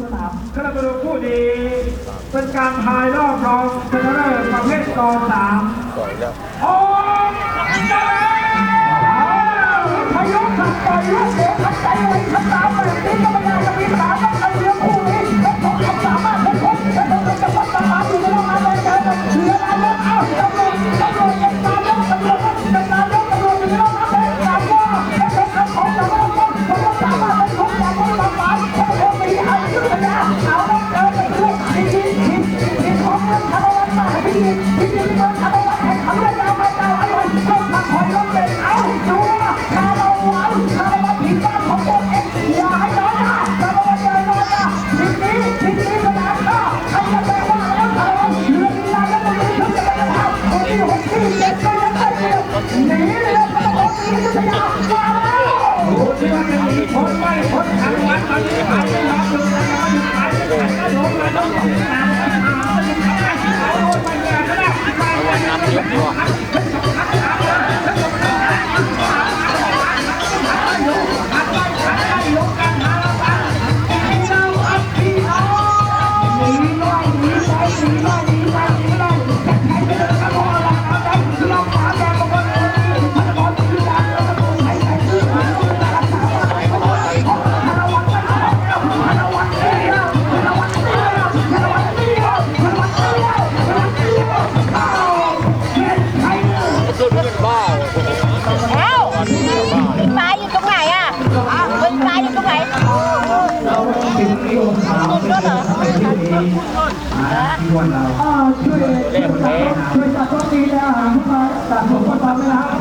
สนามคณะบรูคู่ดี เป็นการทายรอบรองชนะเลิศประเภทกองสามต่อยแล้วโอ้ยพยองขับไปลูกเดียวขับไปเลยขับไป ที่ว่าจะมีคนไม่คนทางวัดตอนนี้ ช่วยช่วยจัดต้นนี้อาหารที่มาจัดผมก็ทำนะครับ